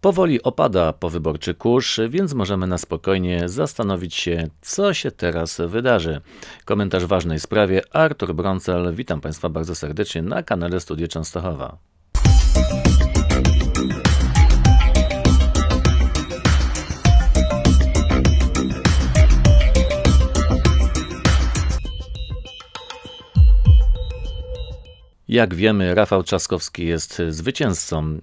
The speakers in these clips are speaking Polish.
Powoli opada powyborczy kurz, więc możemy na spokojnie zastanowić się, co się teraz wydarzy. Komentarz ważnej sprawie Artur Broncel. Witam Państwa bardzo serdecznie na kanale Studio Częstochowa. Jak wiemy, Rafał Trzaskowski jest zwycięzcą mm,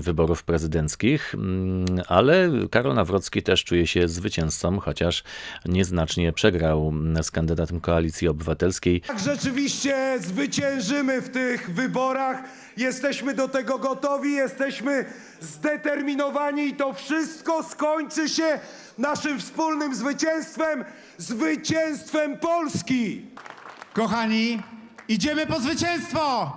wyborów prezydenckich, mm, ale Karol Nawrocki też czuje się zwycięzcą, chociaż nieznacznie przegrał z kandydatem Koalicji Obywatelskiej. Tak, rzeczywiście zwyciężymy w tych wyborach. Jesteśmy do tego gotowi, jesteśmy zdeterminowani i to wszystko skończy się naszym wspólnym zwycięstwem, zwycięstwem Polski. Kochani, Idziemy po zwycięstwo!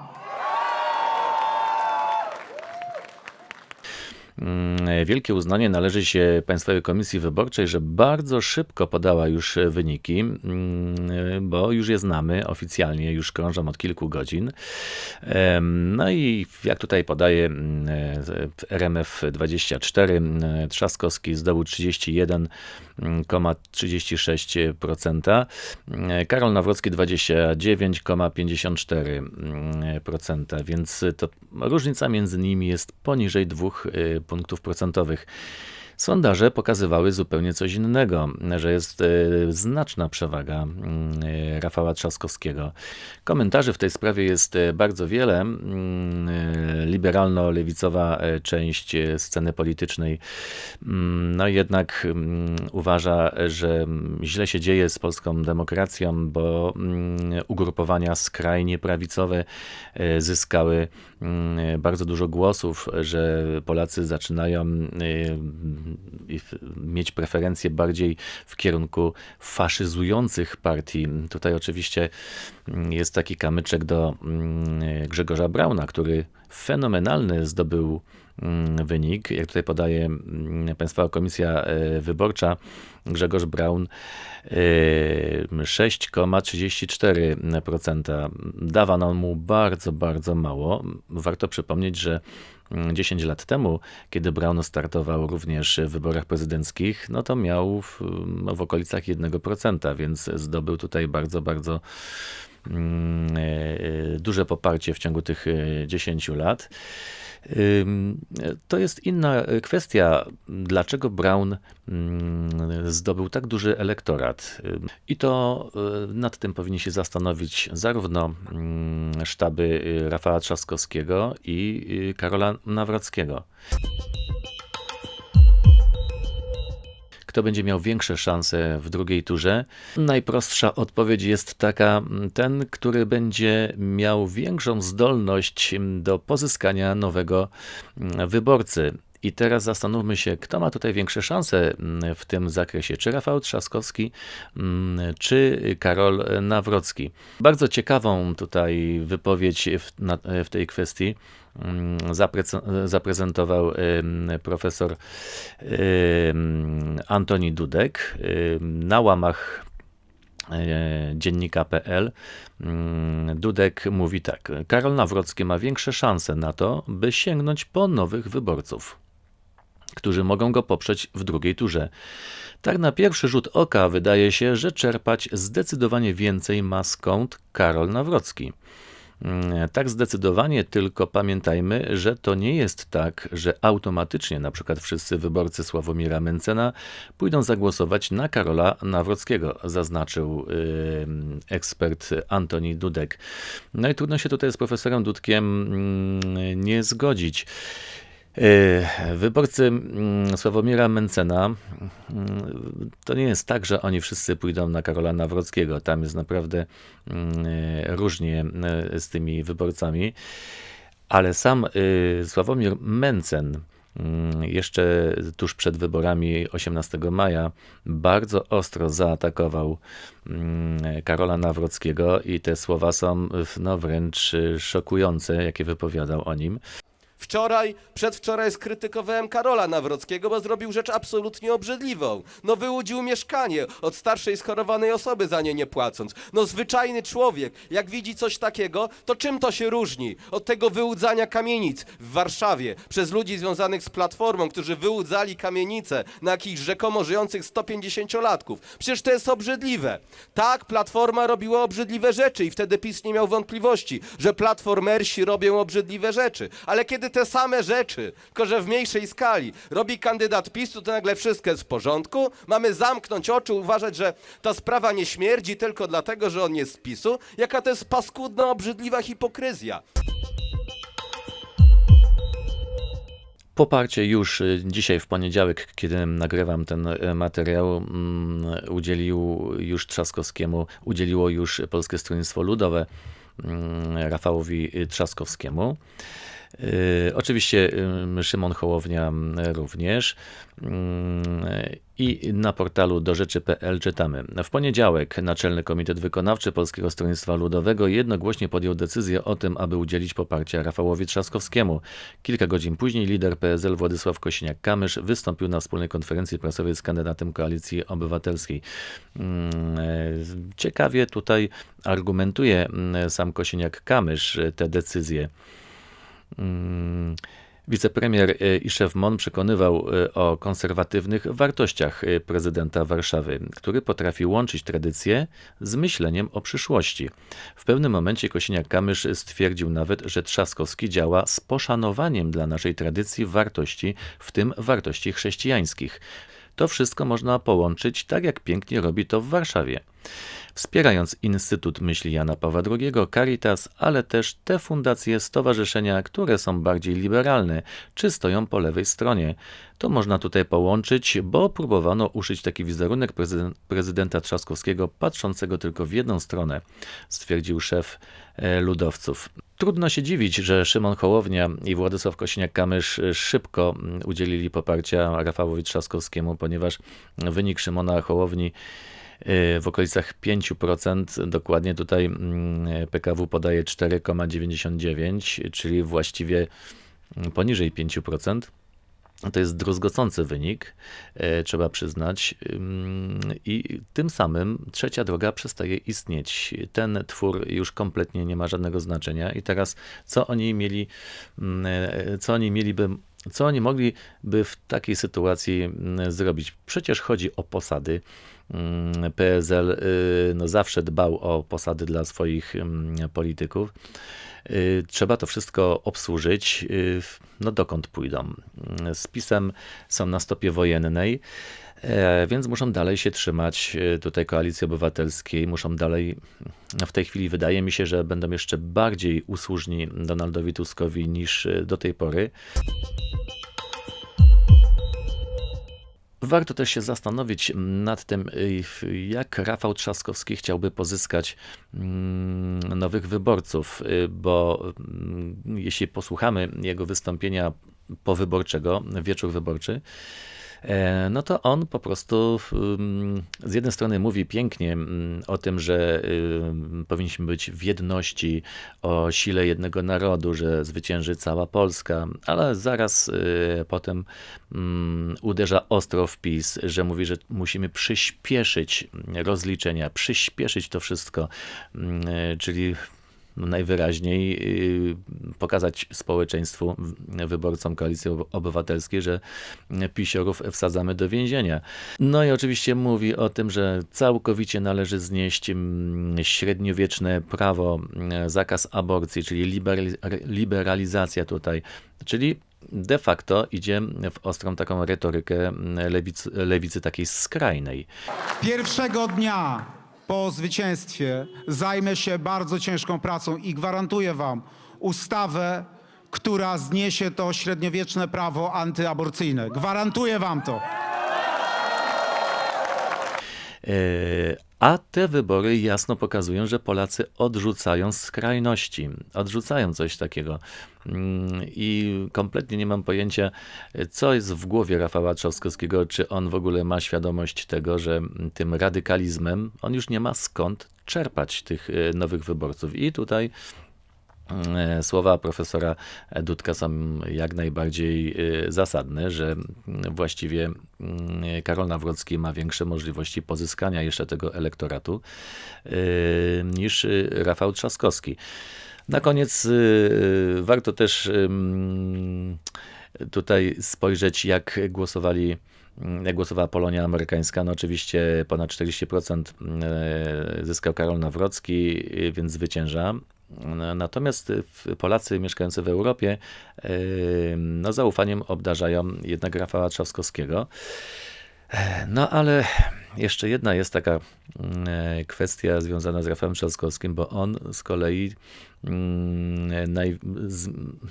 Mm, wielkie uznanie należy się Państwowej Komisji Wyborczej, że bardzo szybko podała już wyniki, mm, bo już je znamy oficjalnie, już krążą od kilku godzin. No i jak tutaj podaje mm, e, RMF24, Trzaskowski zdobył 31 26,36%. Karol Nawrocki 29,54%, więc to różnica między nimi jest poniżej 2 y, punktów procentowych. Sondaże pokazywały zupełnie coś innego, że jest e, znaczna przewaga mm, e, Rafała Trzaskowskiego. Komentarzy w tej sprawie jest e, bardzo wiele. Mm, Liberalno-lewicowa część sceny politycznej mm, no jednak uważa, że źle się dzieje z polską demokracją, bo ugrupowania skrajnie prawicowe zyskały bardzo dużo głosów, że Polacy zaczynają mieć preferencje bardziej w kierunku faszyzujących partii. Tutaj oczywiście mm, jest taki kamyczek do mm, Grzegorza Brauna, który fenomenalny zdobył mm, wynik. Jak tutaj podaje Państwowa Komisja e, Wyborcza, Grzegorz Braun e, 6,34%. Dawano mu bardzo, bardzo mało. Warto przypomnieć, że 10 lat temu, kiedy Braun startował również w wyborach prezydenckich, no to miał w, w okolicach 1%, więc zdobył tutaj bardzo, bardzo mm, duże poparcie w ciągu tych e, 10 lat. Ym, To jest inna kwestia, dlaczego Brown mm, zdobył tak duży elektorat. I to nad tym powinni się zastanowić zarówno mm, sztaby y, Rafała Trzaskowskiego i y, Karola Nawrockiego. Kto będzie miał większe szanse w drugiej turze? Najprostsza odpowiedź jest taka: ten, który będzie miał większą zdolność do pozyskania nowego mm, wyborcy. I teraz zastanówmy się, kto ma tutaj większe szanse mm, w tym zakresie. Czy Rafał Trzaskowski, mm, czy Karol Nawrocki. Bardzo ciekawą tutaj wypowiedź w, na, w tej kwestii mm, zapre- zaprezentował profesor Antoni Dudek na łamach e, dziennika.pl Dudek mówi tak. Karol Nawrocki ma większe szanse na to, by sięgnąć po nowych wyborców, którzy mogą go poprzeć w drugiej turze. Tak na pierwszy rzut oka wydaje się, że czerpać zdecydowanie więcej ma skąd Karol Nawrocki. Mm, Tak zdecydowanie, tylko pamiętajmy, że to nie jest tak, że automatycznie na przykład wszyscy wyborcy Sławomira Mencena pójdą zagłosować na Karola Nawrockiego, zaznaczył ym, ekspert Antoni Dudek. No i trudno się tutaj z profesorem Dudkiem mm, nie zgodzić. Yy, Wyborcy mm, Sławomira Mencena mm, to nie jest tak, że oni wszyscy pójdą na Karola Nawrockiego. Tam jest naprawdę mm, różnie yy, z tymi wyborcami, ale sam Sławomir Mencen jeszcze tuż przed wyborami 18 maja bardzo ostro zaatakował Karola Nawrockiego i te słowa są no, wręcz y, szokujące, jakie wypowiadał o nim. Wczoraj, przedwczoraj skrytykowałem Karola Nawrockiego, bo zrobił rzecz absolutnie obrzydliwą. No wyłudził mieszkanie od starszej schorowanej osoby za nie nie płacąc. No zwyczajny człowiek, jak widzi coś takiego, to czym to się różni od tego wyłudzania kamienic w Warszawie przez ludzi związanych z Platformą, którzy wyłudzali kamienice na jakichś rzekomo żyjących 150-latków. Przecież to jest obrzydliwe. Tak, Platforma robiła obrzydliwe rzeczy i wtedy PiS nie miał wątpliwości, że platformersi robią obrzydliwe rzeczy. Ale kiedy te same rzeczy, tylko że w mniejszej skali, robi kandydat PiSu, to nagle wszystko jest w porządku. Mamy zamknąć oczy, uważać, że ta sprawa nie śmierdzi tylko dlatego, że on jest z PiSu. Jaka to jest paskudna, obrzydliwa hipokryzja. Poparcie już y, dzisiaj w poniedziałek, kiedy nagrywam ten y, materiał, mm, udzielił już Trzaskowskiemu, udzieliło już Polskie Stronnictwo Ludowe mm, Rafałowi Trzaskowskiemu. Y, Oczywiście y, Szymon Hołownia mm, również. I na portalu do rzeczy.pl czytamy. W poniedziałek Naczelny Komitet Wykonawczy Polskiego Stronnictwa Ludowego jednogłośnie podjął decyzję o tym, aby udzielić poparcia Rafałowi Trzaskowskiemu. Kilka godzin później lider PSL Władysław Kosiniak-Kamysz wystąpił na wspólnej konferencji prasowej z kandydatem Koalicji Obywatelskiej. Mm, Ciekawie tutaj argumentuje mm, sam Kosiniak-Kamysz te decyzje. Mm, Wicepremier y, i MON przekonywał y, o konserwatywnych wartościach y, prezydenta Warszawy, który potrafi łączyć tradycje z myśleniem o przyszłości. W pewnym momencie Kosiniak-Kamysz stwierdził nawet, że Trzaskowski działa z poszanowaniem dla naszej tradycji wartości, w tym wartości chrześcijańskich. To wszystko można połączyć tak, jak pięknie robi to w Warszawie. Wspierając Instytut Myśli Jana Pawła II, Caritas, ale też te fundacje, stowarzyszenia, które są bardziej liberalne, czy stoją po lewej stronie. To można tutaj połączyć, bo próbowano uszyć taki wizerunek prezydent, prezydenta Trzaskowskiego patrzącego tylko w jedną stronę, stwierdził szef e, ludowców. Trudno się dziwić, że Szymon Hołownia i Władysław Kosiniak-Kamysz szybko mm, udzielili poparcia Rafałowi Trzaskowskiemu, ponieważ wynik Szymona Hołowni w okolicach 5%. Dokładnie tutaj mm, PKW podaje 4,99, czyli właściwie poniżej 5%. To jest druzgocący wynik, e, trzeba przyznać, i tym samym trzecia droga przestaje istnieć. Ten twór już kompletnie nie ma żadnego znaczenia. I teraz, co oni mieli, mm, e, co oni mieliby, co oni mogliby w takiej sytuacji mm, zrobić? Przecież chodzi o posady. Mm, PSL y, no, zawsze dbał o posady dla swoich ym, polityków. Y, Trzeba to wszystko obsłużyć. Y, No dokąd pójdą? Z PiSem są na stopie wojennej, e, więc muszą dalej się trzymać tutaj koalicji obywatelskiej. Muszą dalej, no w tej chwili wydaje mi się, że będą jeszcze bardziej usłużni Donaldowi Tuskowi niż do tej pory. Warto też się zastanowić nad tym, y, jak Rafał Trzaskowski chciałby pozyskać mm, nowych wyborców, y, bo mm, jeśli posłuchamy jego wystąpienia powyborczego, wieczór wyborczy, no to on po prostu z jednej strony mówi pięknie o tym, że ym, powinniśmy być w jedności, o sile jednego narodu, że zwycięży cała Polska, ale zaraz y, potem uderza ostro w PiS, że mówi, że musimy przyspieszyć rozliczenia, przyspieszyć to wszystko, y, czyli najwyraźniej y, pokazać społeczeństwu, wyborcom Koalicji Ob- Obywatelskiej, że pisiorów wsadzamy do więzienia. No i oczywiście mówi o tym, że całkowicie należy znieść mm, średniowieczne prawo, mm, zakaz aborcji, czyli liberali- liberalizacja tutaj, czyli de facto idzie w ostrą taką retorykę mm, lewicy, lewicy takiej skrajnej. Pierwszego dnia po zwycięstwie zajmę się bardzo ciężką pracą i gwarantuję wam ustawę, która zniesie to średniowieczne prawo antyaborcyjne. Gwarantuję wam to. E, A te wybory jasno pokazują, że Polacy odrzucają skrajności, odrzucają coś takiego. Mm, I kompletnie nie mam pojęcia, co jest w głowie Rafała Trzaskowskiego, czy on w ogóle ma świadomość tego, że tym radykalizmem on już nie ma skąd czerpać tych e, nowych wyborców. I tutaj Słowa profesora Dudka są jak najbardziej e, zasadne, że mm, właściwie mm, Karol Nawrocki ma większe możliwości pozyskania jeszcze tego elektoratu e, niż e, Rafał Trzaskowski. Na koniec e, warto też tutaj spojrzeć, jak głosowali jak głosowała Polonia amerykańska. No oczywiście ponad 40% e, zyskał Karol Nawrocki, e, więc zwycięża. Natomiast w- Polacy mieszkający w Europie e, no, zaufaniem obdarzają jednak Rafała Trzaskowskiego. No ale jeszcze jedna jest taka e, kwestia związana z Rafałem Trzaskowskim, bo on z kolei mm, naj,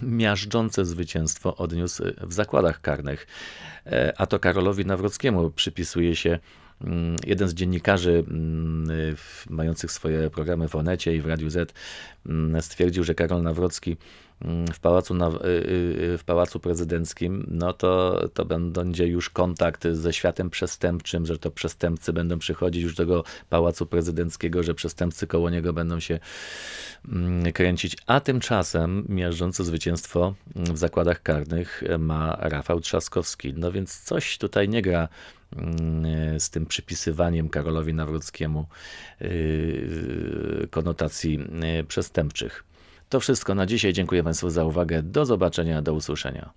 miażdżące zwycięstwo odniósł w zakładach karnych. E, A to Karolowi Nawrockiemu przypisuje się jeden z dziennikarzy mm, mających swoje programy w Onecie i w Radiu Z mm, stwierdził, że Karol Nawrocki mm, w pałacu, na, y, y, w pałacu prezydenckim, no to, to będzie już kontakt ze światem przestępczym, że to przestępcy będą przychodzić już do tego pałacu prezydenckiego, że przestępcy koło niego będą się mm, kręcić, a tymczasem miażdżące zwycięstwo w zakładach karnych ma Rafał Trzaskowski. No więc coś tutaj nie gra mm, z tym przypisywaniem Karolowi Nawrockiemu konotacji przestępczych. To wszystko na dzisiaj. Dziękuję Państwu za uwagę. Do zobaczenia, do usłyszenia.